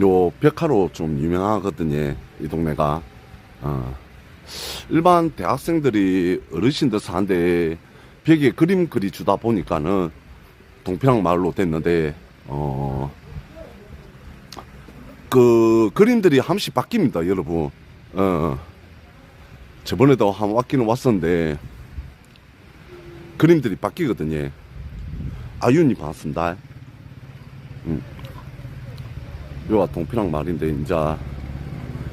요 벽화로 좀 유명하거든요. 이 동네가. 어. 일반 대학생들이 어르신들 사는데 벽에 그림 그리 주다 보니까는 동피랑 마을로 됐는데 어. 그 그림들이 한 번씩 바뀝니다, 여러분. 어. 저번에도 한 왔기는 왔었는데 그림들이 바뀌거든요. 아윤이 반갑습니다. 음. 여기가 동피랑 말인데 이제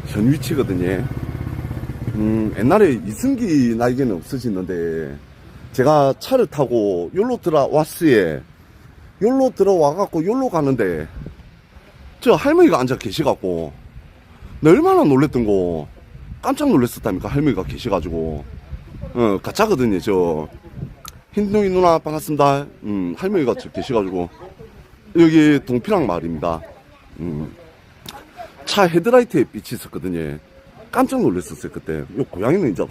현 위치거든요. 음, 옛날에 이승기 나에게는 없어지는데 제가 차를 타고 여기로 들어왔어요. 여기로 들어와갖고 여기로 가는데 저 할머니가 앉아 계시갖고 나 얼마나 놀랬던 거 깜짝 놀랐었다니까 할머니가 계셔가지고. 어 가짜거든요 저. 흰둥이 누나 반갑습니다. 음 할머니가 저 계셔가지고. 여기 동피랑 마을입니다 음, 차 헤드라이트에 빛이 있었거든요. 깜짝 놀랐었어요 그때. 요 고양이는 이제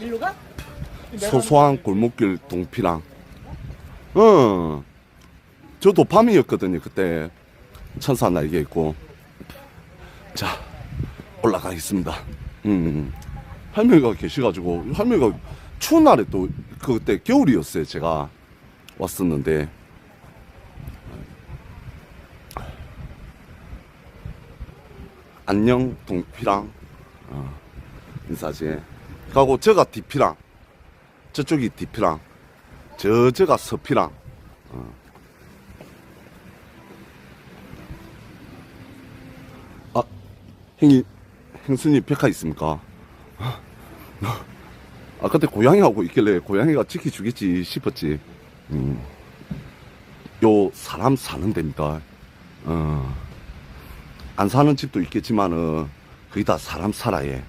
일로 가? 소소한 골목길 동피랑 어. 저도 밤이었거든요 그때. 천사 날개 있고. 자 올라가겠습니다. 음. 할머니가 계셔가지고 할머니가 추운 날에 또 그때 겨울이었어요 제가 왔었는데. 안녕 동피랑. 어, 인사지 가고 저가 디피랑. 저쪽이 디피랑. 저 저가 서피랑. 어. 아 형님 형수님 백화 있습니까? 아 그때 고양이하고 있길래 고양이가 지켜주겠지 싶었지 음. 요 사람 사는 데입니다 어. 안 사는 집도 있겠지만은 거의 다 사람 살아예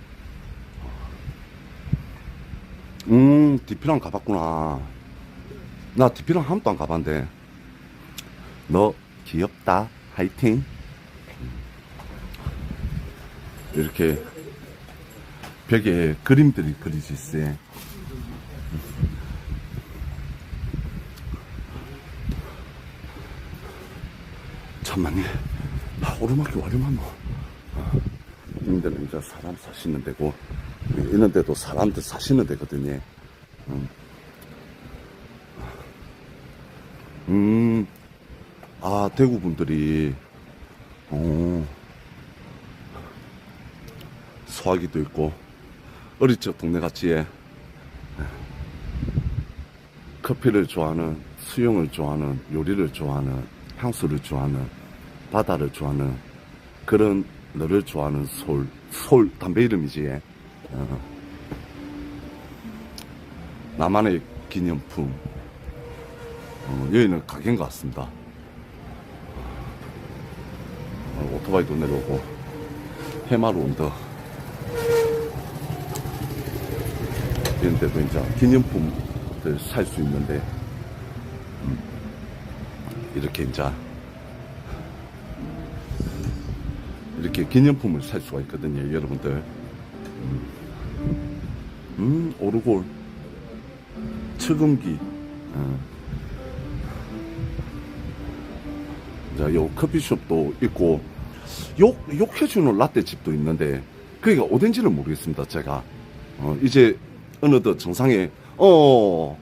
음, 디피랑 가봤구나. 나 디피랑 한 번도 안 가봤는데. 너 귀엽다. 화이팅. 이렇게 벽에 그림들이 그려져 있어요. 잠만요. 아, 오르막이 와려만 뭐. 이런 데는 이제 사람 사시는 데고, 이런 데도 사람들 사시는 데거든요. 음. 음, 아, 대구 분들이, 어, 소화기도 있고, 적 동네 같이, 예. 커피를 좋아하는, 수영을 좋아하는, 요리를 좋아하는, 향수를 좋아하는, 바다를 좋아하는, 그런 너를 좋아하는 솔, 솔, 담배 이름이지. 어. 나만의 기념품. 어, 여기는 가게인 것 같습니다. 어, 오토바이도 내려오고, 해마루 온더. 이런 데도 이제 기념품들 살 수 있는데, 음, 이렇게 이제 이렇게 기념품을 살 수가 있거든요, 여러분들. 음, 음, 오르골. 측음기. 어. 자, 요 커피숍도 있고, 욕, 욕해주는 라떼 집도 있는데, 그게 어딘지는 모르겠습니다, 제가. 어, 이제, 어느덧 정상에, 어,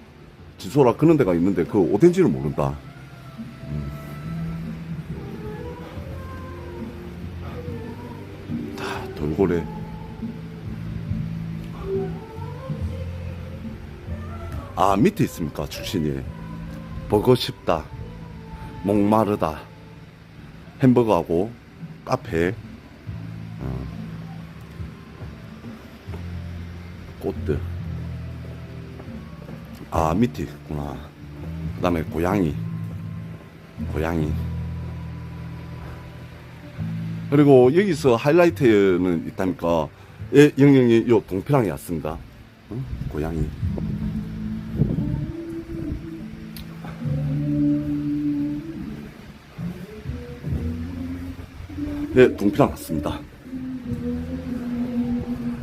진소라 그런 데가 있는데, 그 어딘지는 모른다. 다 돌고래. 아, 밑에 있습니까? 출신이. 보고 싶다. 목마르다. 햄버거하고 카페. 어. 꽃들. 아, 밑에 있구나. 그 다음에 고양이. 고양이. 그리고 여기서 하이라이트는 있다니까 예, 영영이 요 동피랑이 왔습니다. 어? 고양이. 네, 동피랑 왔습니다.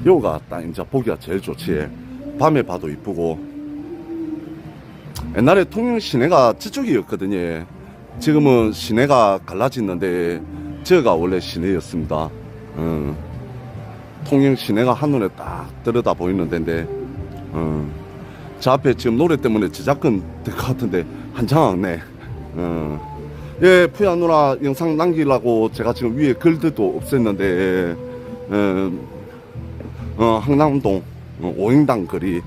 요가 딱 이제 보기가 제일 좋지. 밤에 봐도 이쁘고 옛날에 통영 시내가 저쪽이었거든요. 지금은 시내가 갈라졌는데 저가 원래 시내였습니다. 어, 통영 시내가 한눈에 딱 들여다 보이는 데인데 어, 저 앞에 지금 노래 때문에 저작권 될 것 같은데 한장 왔네. 어. 예, 푸야 누나 영상 남기려고 제가 지금 위에 글들도 없앴는데 어, 어, 항남동 어, 오행당 거리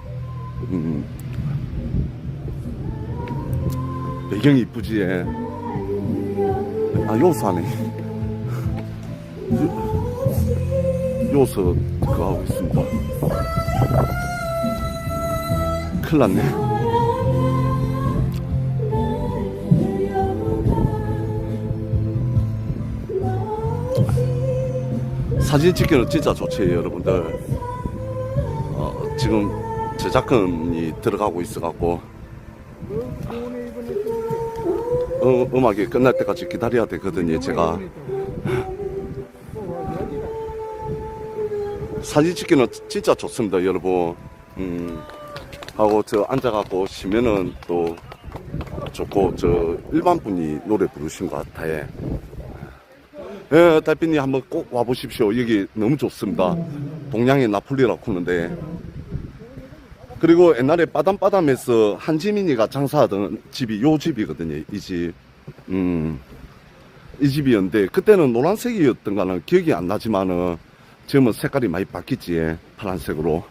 음, 배경이 이쁘지 예. 아 요사네 요- 요서 그거 하고 있습니다. 큰일 났네. 사진 찍기는 진짜 좋지 여러분들. 어, 지금 저작권이 들어가고 있어 갖고 어, 음악이 끝날 때까지 기다려야 되거든요 제가 사진 찍기는 진짜 좋습니다 여러분 음, 하고 저 앉아갖고 쉬면은 또 좋고 저 일반 분이 노래 부르신 것 같아요 예, 달빛님 한번 꼭 와보십시오. 여기 너무 좋습니다. 동양의 나폴리라고 하는데. 그리고 옛날에 빠담빠담에서 한지민이가 장사하던 집이 요 집이거든요. 이 집. 음, 이 집이었는데, 그때는 노란색이었던 거는 기억이 안 나지만은, 지금은 색깔이 많이 바뀌지. 파란색으로.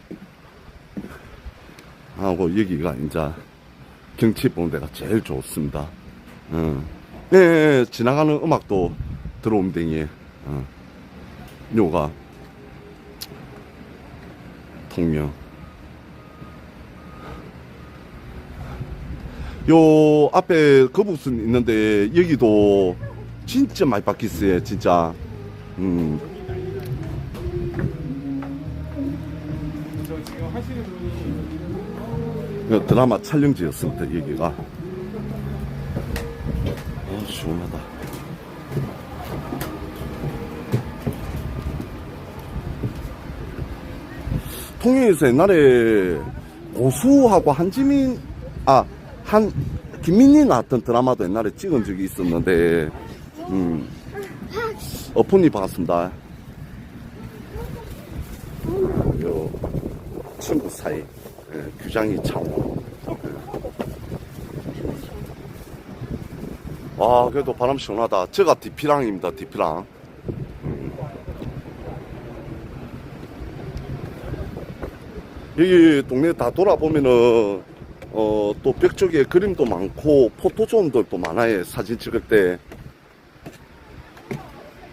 하고, 여기가 이제, 경치 보는 데가 제일 좋습니다. 음. 예, 예, 지나가는 음악도 들어옴댕이 어. 요가 통영 요 앞에 거북선 있는데 여기도 진짜 많이 바뀌었어요 진짜. 음. 드라마 촬영지였습니다 여기가. 아 시원하다. 통영에서 옛날에 고수하고 한지민 아 한 김민희 나왔던 드라마도 옛날에 찍은 적이 있었는데 음. 어머니 반갑습니다. 요 친구 사이 예, 규장이 창호 와 그래도 바람 시원하다. 제가 디피랑입니다 디피랑. 음. 여기 동네 다 돌아보면은 어 또 벽 쪽에 그림도 많고 포토존들도 많아요 사진 찍을 때.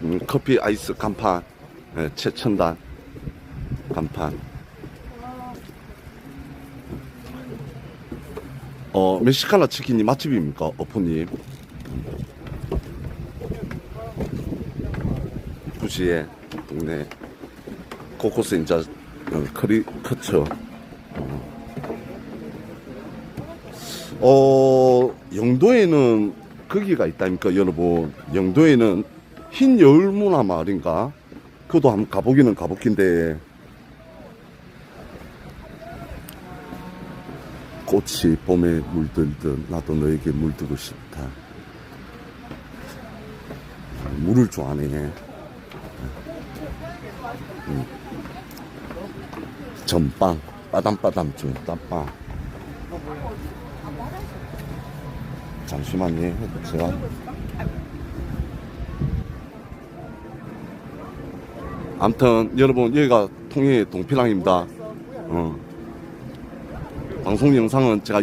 음, 커피 아이스 간판. 예, 최첨단 간판. 어 멕시카나 치킨이 맛집입니까 어프님? 부시의 동네. 코코스 인자 어, 커리 커처 어 영도에는 거기가 있다니까 여러분. 영도에는 흰 여울문화 마을인가? 그것도 한번 가보기는 가보긴데. 꽃이 봄에 물들듯 나도 너에게 물들고 싶다. 물을 좋아하네. 음. 전빵 빠담빠담 좀 땀빵 잠시만요 제가 암튼 여러분 여기가 통영의 동피랑입니다 어. 방송 영상은 제가